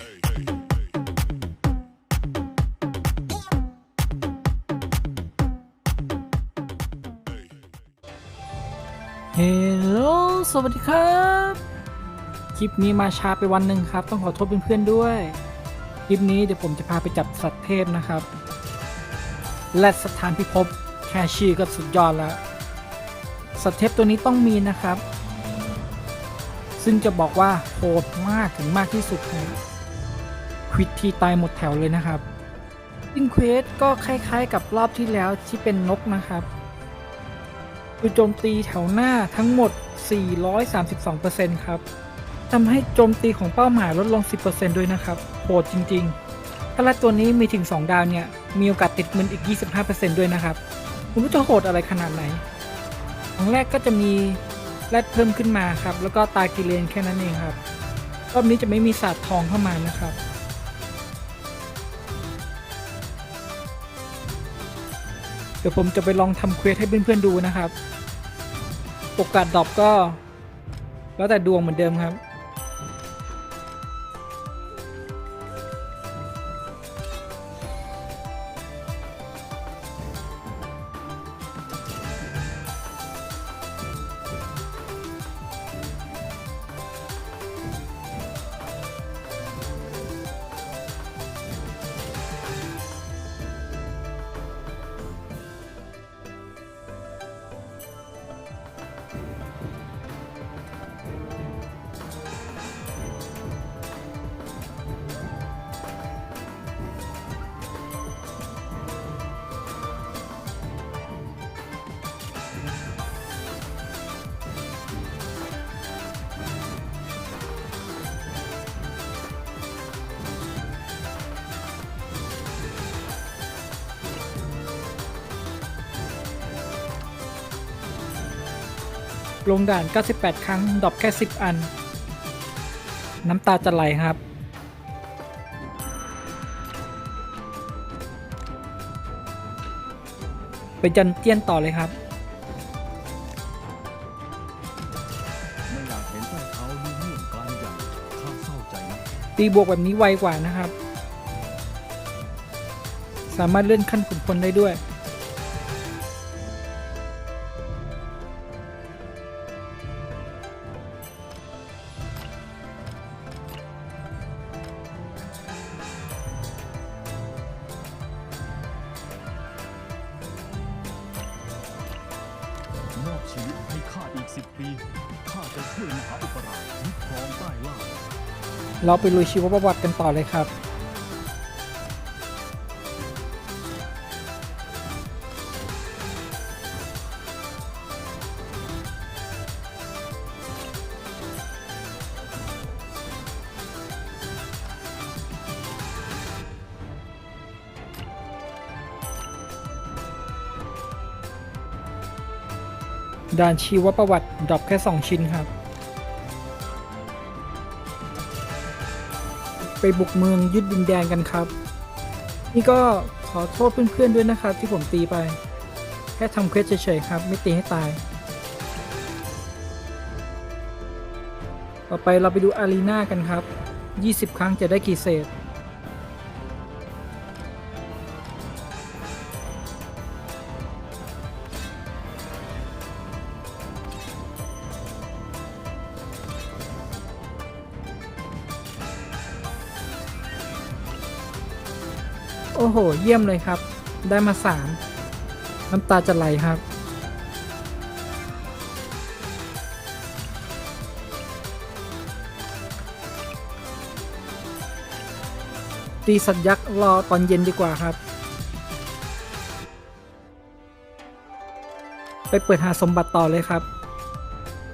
เฮลโลสวัสดีครับ คลิปนี้มาช้าไปวันหนึ่งครับ ต้องขอโทษเพื่อนๆด้วย คลิปนี้เดี๋ยวผมจะพาไปจับสัตว์เทพนะครับ และสถานพิภพแคชื่อก็สุดยอดแล้ว สัตว์เทพตัวนี้ต้องมีนะครับ ซึ่งจะบอกว่าโหดมากถึงมากที่สุดครับ ควิดทีตายหมดแถวเลยนะครับอินเควสก็คล้ายๆกับรอบที่แล้วที่เป็นนกนะครับ คือโจมตีแถวหน้าทั้งหมด 432%ครับทำให้โจมตีของเป้าหมายลดลง 10%ด้วยนะครับโหดจริงๆ ถ้าลัดตัวนี้มีถึง 2 ดาวเนี่ย มีโอกาสติดมืออีก 25%ด้วยนะครับคุณรู้จะโหดอะไรขนาดไหนครั้งแรกก็จะมีแรดเพิ่มขึ้นมาครับ แล้วก็ตากิเลนแค่นั้นเองครับ รอบนี้จะไม่มีศาสตร์ทองเข้ามานะครับ เดี๋ยวผมจะไปลองทำเควสให้เพื่อนๆดูนะครับ โอกาสดรอปก็ แล้วแต่ดวงเหมือนเดิมครับ ลงด่าน 98 ครั้งดรอปแค่ 10 อัน น้ำตาจะไหลครับ ไปจันเจียนต่อเลยครับไม่อยากเห็นใต้เท้าลูกเมื่องกลางอย่างข้าเศร้าใจนะตีบวกแบบนี้ไวกว่านะครับ สามารถเลื่อนขั้นขุนพลได้ด้วย มอบชีวิตให้ข้าอีกสิบปีข้าจะช่วยมหาอุปราชยึดครองใต้ล่าเราไปลุยชีวประวัติกันต่อเลยครับ ด่านชีวประวัติดรอปแค่ 2 ชิ้นครับ ไปบุกเมืองยึดดินแดนกันครับ นี่ก็ขอโทษเพื่อนๆด้วยนะครับ ที่ผมตีไป แค่ทำเควสเฉยๆครับ ไม่ตีให้ตาย ต่อไปเราไปดูอารีนากันครับ 20 ครั้งจะได้กี่เศษ โอ้โห เยี่ยมเลยครับ ได้มา3น้ำตาจะไหลครับ ตีสัตว์ยักษ์รอตอนเย็นดีกว่าครับ ไปเปิดหาสมบัติต่อเลยครับ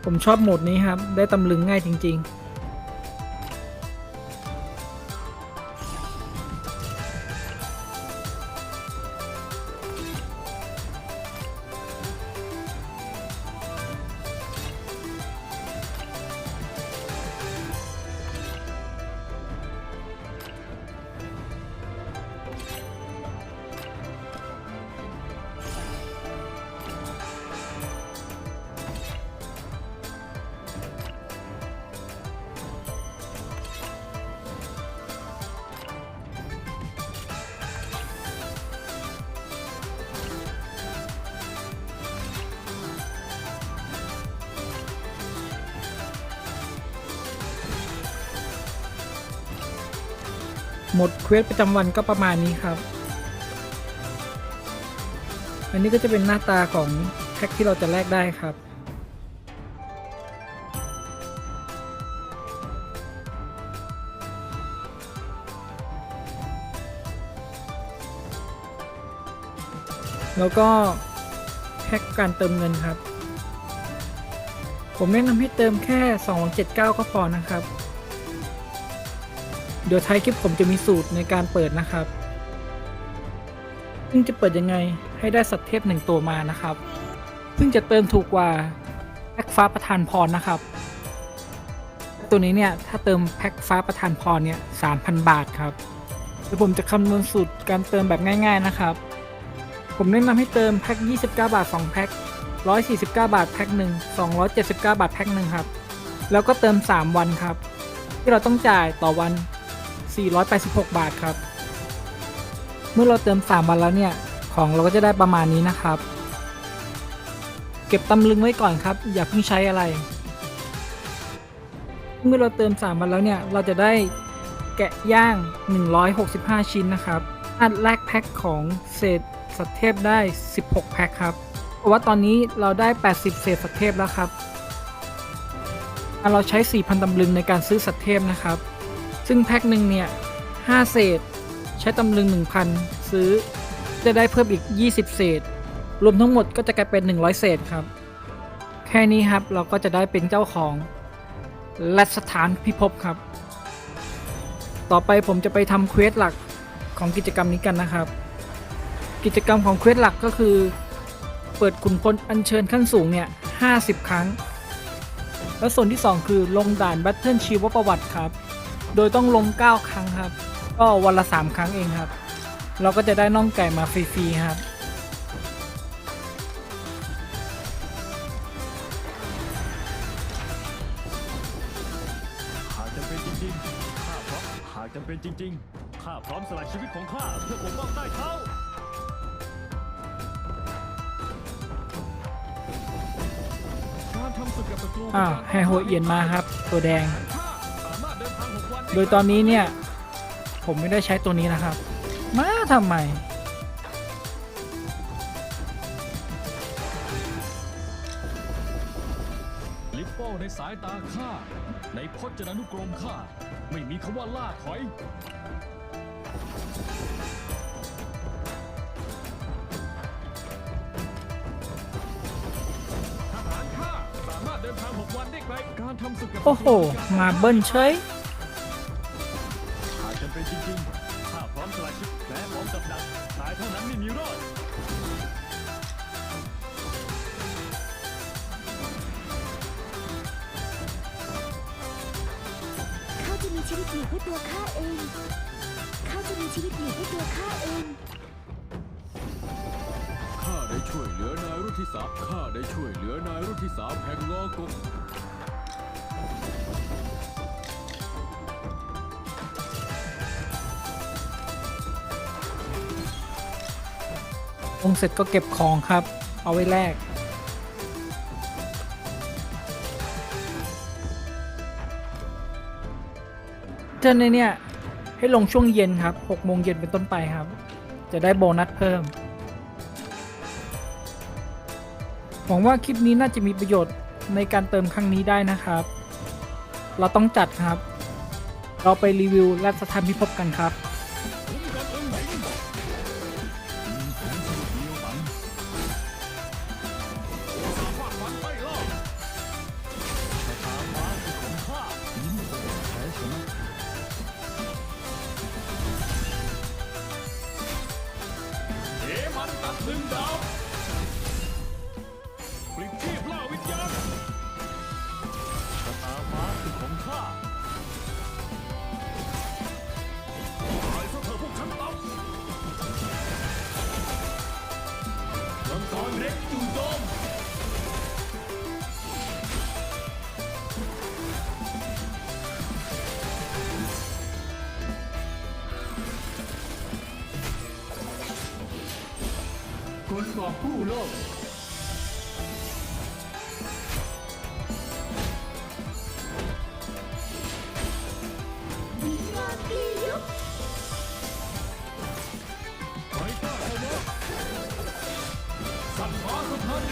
ผมชอบโหมดนี้ครับ ได้ตำลึงง่ายจริง ๆ หมดเควสประจำวันก็ประมาณนี้ครับ อันนี้ก็จะเป็นหน้าตาของแพ็คที่เราจะแลกได้ครับ แล้วก็แพ็คการเติมเงินครับ ผมแนะนำให้เติมแค่ 279 ก็พอนะครับ เดี๋ยวท้ายคลิปผมจะมีสูตรในการเปิดนะครับ ซึ่งจะเปิดยังไงให้ได้สัตว์เทพหนึ่งตัวมานะครับ ซึ่งจะเติมถูกกว่าแพ็คฟ้าประทานพรนะครับ ตัวนี้เนี่ยถ้าเติมแพ็คฟ้าประทานพรเนี่ย3,000บาทครับเดี๋ยวผมจะคำนวณสูตรการเติมแบบง่าย ๆนะครับ ผมแนะนำให้เติมแพ็ค29 บาท 2 แพ็ค149 บาทแพ็คหนึ่ง279 บาทแพ็คหนึ่งครับ แล้วก็เติม 3 วันครับ ที่เราต้องจ่ายต่อวัน 486 บาทครับ เมื่อเราเติม 3 วันแล้วเนี่ย ของเราก็จะได้ประมาณนี้นะครับ เก็บตำลึงไว้ก่อนครับ อย่าเพิ่งใช้อะไร เมื่อเราเติม 3 วันแล้วเนี่ย เราจะได้แกะย่าง 165 ชิ้นนะครับอัดแลกแพ็คของเศษสัตว์เทพได้ 16 แพ็คครับเพราะว่าตอนนี้เราได้ 80 เศษสัตว์เทพแล้วครับเราใช้ 4,000ตำลึงในการซื้อสัตว์เทพนะครับ ซึ่งแพ็คหนึ่งเนี่ย5เศษ ใช้ตำลึง 1,000 ซื้อจะได้เพิ่มอีก 20 เศษ รวมทั้งหมดก็จะกลายเป็น 100 เศษครับ แค่นี้ครับเราก็จะได้เป็นเจ้าของ และสถานพิภพครับ ต่อไปผมจะไปทำเควสหลักของกิจกรรมนี้กันนะครับ กิจกรรมของเควสหลักก็คือ เปิดขุนพลอัญเชิญขั้นสูงเนี่ย50 ครั้ง แล้วส่วนที่ 2 คือลงด่านแบทเทิลชีวประวัติครับ โดยต้องลง 9 ครั้งครับ ก็วันละ 3 ครั้งเองครับ เราก็จะได้น่องไก่มาฟรีๆครับ หากจำเป็นจริงๆข้าพร้อมหากจำเป็นจริงๆข้าพร้อมสละชีวิตของข้าเพื่อปกป้องใต้เท้า การทำศึกกับศัตรูอ้าวแฮโฮเอียนมาครับ ตัวแดง โดยตอนนี้เนี่ย ผมไม่ได้ใช้ตัวนี้นะครับ มาทำไม ลิปโป้ในสายตาข้า ในพจนานุกรมข้า ไม่มีคำว่าล่าถอย ทหารข้าสามารถเดินทางหกวันได้ไกลการทำศึกกับ โอ้โห มาเบิ้ลเฉย ดักตายเท่านั้นไม่มีรอดข้าจะมีชีวิตอยู่เพื่อตัวข้าเองข้าจะมีชีวิตอยู่เพื่อตัวข้าเอง ข้าได้ช่วยเหลือนายรุ่นที่สามข้าได้ช่วยเหลือนายรุ่นที่สามแห่งงอกก ลงเสร็จก็เก็บของครับ เอาไว้แลกเจ้าในเนี่ย ให้ลงช่วงเย็นครับ6โมงเย็นเป็นต้นไปครับ จะได้โบนัสเพิ่ม หวังว่าคลิปนี้น่าจะมีประโยชน์ในการเติมครั้งนี้ได้นะครับ เราต้องจัดครับ เราไปรีวิวและสถานพิภพกันครับ มังกรเล็ก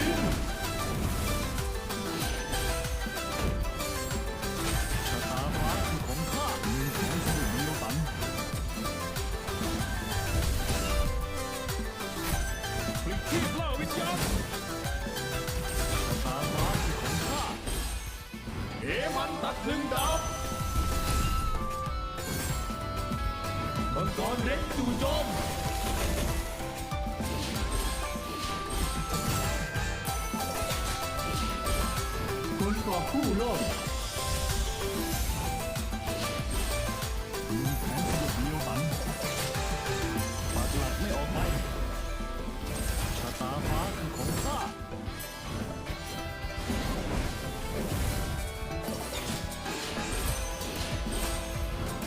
Thank you. อบผู้โลกมีแผนสนุกเดียวกันปัดหลักไม่ออกไปชะตาฟ้าคือของข้า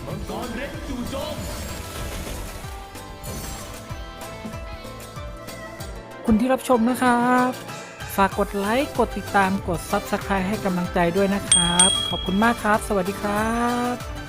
มังกรเล็กจู่โจมคุณที่รับชมนะครับ ฝากกดไลค์กดติดตามกด Subscribe ให้กำลังใจด้วยนะครับ ขอบคุณมากครับ สวัสดีครับ